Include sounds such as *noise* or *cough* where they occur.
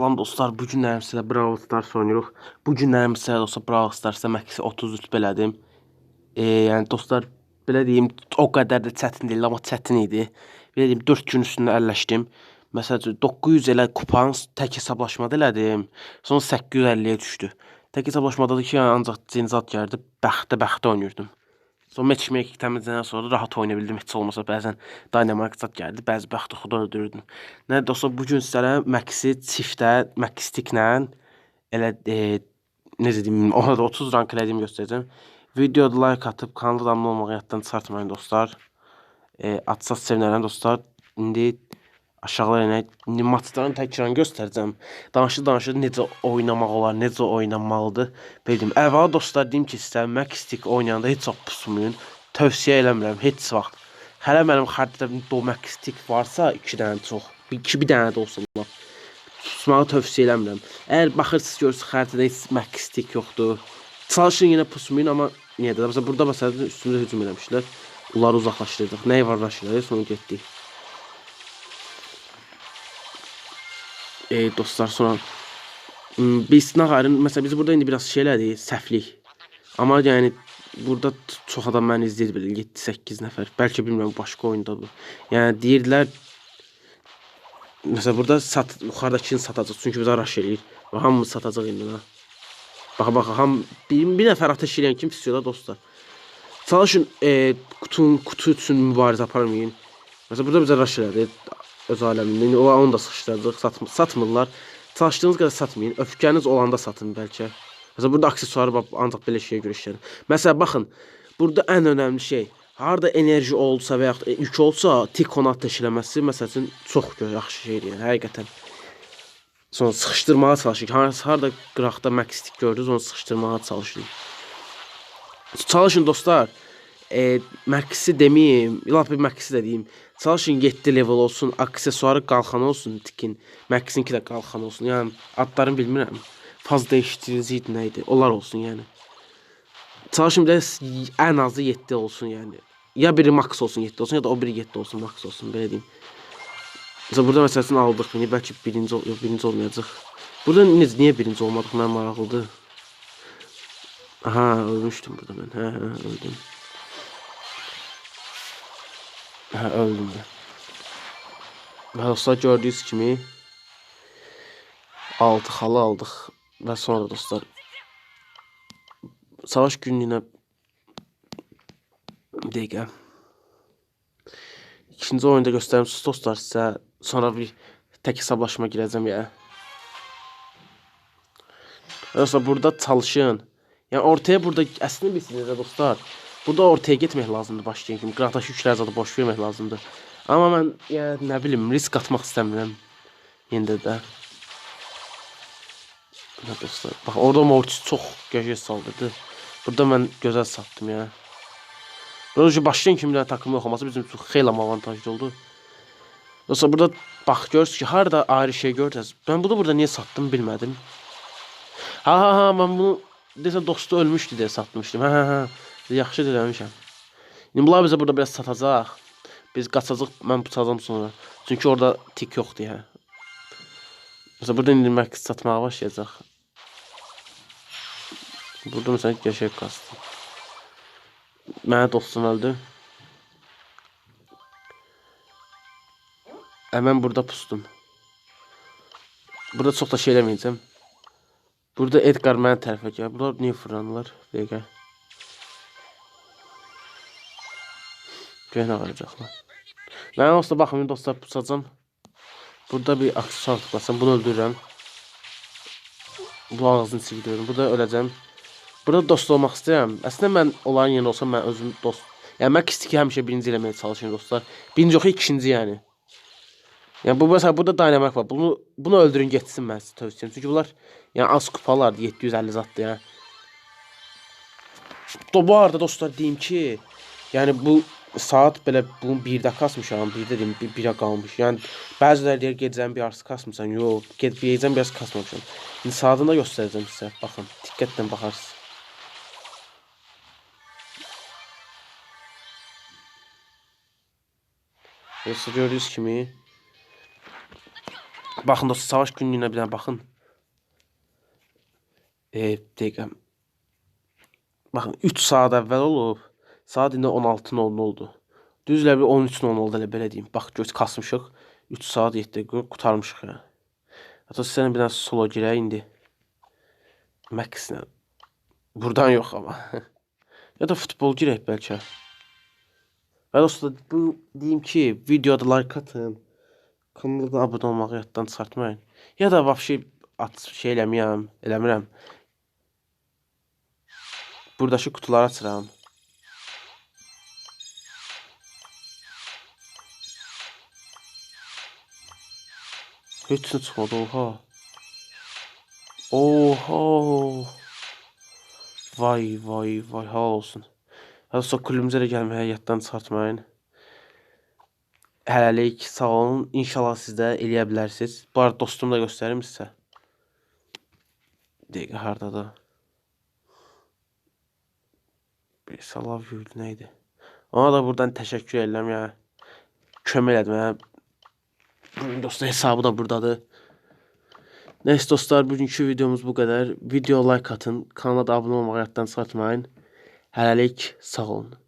Salam dostlar, bu gün nərim sizə Brawl Stars oynayırıq. Bu gün nərim sizə dostlar Brawl Starsda məksi 30 rütbə elədim. E, yəni dostlar, belə deyim, o qədər də çətin deyil, amma çətin idi. Belə deyim, 4 gün üstündə əlləşdim. Məsələn, 900 elə kupan tək hesablaşmada elədim. Sonra 850-yə düşdü. Tək hesablaşmada da ki, yəni ancaq cinzat gəldi, bəxtə bəxtə oynayırdım. Sonra matchmaking təmizləyəndən sonra rahat oynaya bildim. Heç olmasa bəzən Dynamite zat gəldi, bəzi bəxti xuda öldürürdüm. Nə dostlar, bu gün sizlərə Maxi çiftə, Maxistiklə elə e, necə deyim, *laughs* ona da 30 rank elədiyimi göstərəcəm. Videoda like atıb kanala abunə olmağı yaddan çıxartmayın dostlar. E, atsaz sevinərəm dostlar. İndi aşağıya enək. İndi maçların təkrarını göstərəcəm. Danışır-danışır necə oynamaq olar, necə oynanmalıdır. Bildim. Əvvəla dostlar deyim ki, sizə Maxistik oynayanda heç vaxt pusmayın. Tövsiyə eləmirəm heç vaxt. Hələ mənim xəritəmdə do Maxistik varsa 2 dənə çox. 2 bir dənə də olsun. Pusmağı tövsiyə eləmirəm. Əgər baxırsınız görürsünüz xəritədə heç Maxistik yoxdur. Çalışın yenə pusmayın amma niyə də? Məsələn burada məsələn üstümüzə hücum eləmişlər. Onları uzaqlaşdırdıq. Nəyi var raşılar? Sonra getdik. E, dostlar sonra Hmm, biz Nağarın mesela biz burada indi biraz şeylədik, səhvlik. Amma yəni burada çox adam məni izləyir belə 7-8 nəfər. Bəlkə bilmirəm başqa oyundadır. Yəni deyirdilər Mesela burada sat yuxarıdakini satacaq. Çünki biz araş eləyir. Və hamımız satacaq indi ha. Bax bax ham bir, bir nəfər ateş eləyən kim istiyor da dostlar. Çalışın e, kutun kutu üçün mübarizə aparmayın. Mesela burada bizə raş elədi öz aləmində. İndi o onu da sıxışdırdıq. Satm satmırlar. Çalışdığınız qədər satmayın. Öfkəniz olanda satın bəlkə. Mesela burada aksesuarı bax ancaq belə şeyə görə işlənir. Mesela baxın, burada ən önəmli şey harda enerji olsa və yaxud da yük olsa tik onu ateş eləməsi məsəl üçün çox yaxşı şeydir yəni həqiqətən. Sonra sıxışdırmağa çalışın. Harda, harda qıraqda maxistik gördünüz onu sıxışdırmağa çalışın. Çalışın dostlar. E, maxi demeyeyim, lap bir maxi də deyim. Çalışın 7 level olsun, aksesuarı qalxan olsun tikin. Maxinki də qalxan olsun. Yəni adlarını bilmirəm. Faz dəyişdirici idi nə? Onlar olsun yəni. Çalışın bir də ən azı 7 olsun yəni. Ya biri max olsun 7 olsun ya da o biri 7 olsun max olsun belə deyim. Mesela burada məsəl üçün aldıq beni. Bəlkə birinci ol yox, birinci olmayacaq. Burada necə niyə birinci olmadıq? Mən maraqlıdır. Aha, ölmüşdüm burada mən. Hə, hə, öldüm. Hə, öldüm. Və dostlar gördüyünüz kimi 6 xalı aldıq və sonra dostlar savaş günlüyünə bir dəqiqə. İkinci oyunda göstərim dostlar sizə sonra bir tək hesablaşma girəcəm ya. Dostlar burada çalışın. Yəni ortaya burada əslində bilirsiniz də dostlar. Burada ortaya getmək lazımdır başlayan kimi. Qıraqdakı yükləri zadı boş vermək lazımdır. Amma mən yəni nə bilim risk atmaq istəmirəm. İndi də. Nə dostlar. Bax orada Mortis çox qəşəng saldırdı. Burada mən gözəl satdım ya. Böylece başlayan kimi bir dənə takım yox olması bizim üçün xeyli avantajlı oldu. Dostlar burada bax görürsünüz ki, harda ayrı şey görürsünüz. Ben bunu burada niyə satdım bilmədim. Ha ha ha mən bunu desə dostu ölmüşdü deyə satmışdım. Ha ha ha. Yaxşı demişəm. İndi bunlar bizə burada biraz satacaq. Biz qaçacaq, mən tutacağam sonra. Çünki orada tik yoxdur ya. Mesela burada indi Max satmağa başlayacaq. Burada mesela qəşəng qastı. Mənə dostum öldü. Hemen burada pustum. Burada çox da şey eləməyəcəm. Burada Edgar mənə tərəfə gəlir. Bunlar niyə fırlanırlar? Dəqiqə. Görən ağaracaqlar. Mən olsa baxın dostlar pusacam. Burada bir aksesuar tıklasam bunu öldürürəm. Bu ağzını sildiriyorum. Burada öləcəm. Burada dost olmaq istəyirəm. Əslində mən onların yerində olsam mən özüm dost. Yəni mən kistik həmişə birinci eləməyə çalışıram dostlar. Birinci yox, ikinci yəni. Yəni bu mesela burada dynamik var. Bunu bunu öldürün getsin mən sizə tövsiyəm. Çünki bunlar yəni az kupalardır, 750 zatdır ya. Do bu arada dostlar deyim ki, yəni bu saat belə bunu 1-də kasmışam, 1-də deyim, 1-ə qalmış. Yəni bəziləri deyir gecənin bir yarısı kasmısan. Yox, get gecənin bir yarısı kasmamışam. İndi saatını da göstərəcəm sizə. Baxın, diqqətlə baxarsınız. Burası gördüğünüz kimi Baxın dostlar, savaş günlüyünə bir dənə baxın. E, dəqiqə. Baxın 3 saat əvvəl olub. Saat indi 16:00 oldu. Düzlə bir 13:00 oldu elə belə deyim. Bax göz kasmışıq. 3 saat 7 dəqiqə qurtarmışıq ya. Hətta sizə bir dənə solo girək indi. Max'lə. Buradan yox amma. *laughs* ya da futbol girək bəlkə. Və dostlar bu deyim ki, videoda like atın. Kanala da abunə olmağı yaddan çıxartmayın. Ya da vəbşi at şey eləməyəm, eləmirəm. Buradakı kutuları açıram. Heç nə çıxmadı, oha. Oha. Vay vay vay hal olsun. Hətta kulübümüzə də gəlməyə yaddan çıxartmayın. Hələlik sağ olun. İnşallah siz də eləyə bilərsiniz. Bu arada dostumu da göstərim sizə. Dəqiqə hardadır? Bir salav yürüdü neydi? Ona da buradan təşəkkür edirəm ya. Kömək elədi mənə. Dostlar hesabı da buradadır. Neyse dostlar bugünkü videomuz bu kadar. Video like atın. Kanala da abone olmayı yaddan çıxartmayın. Sağ olun.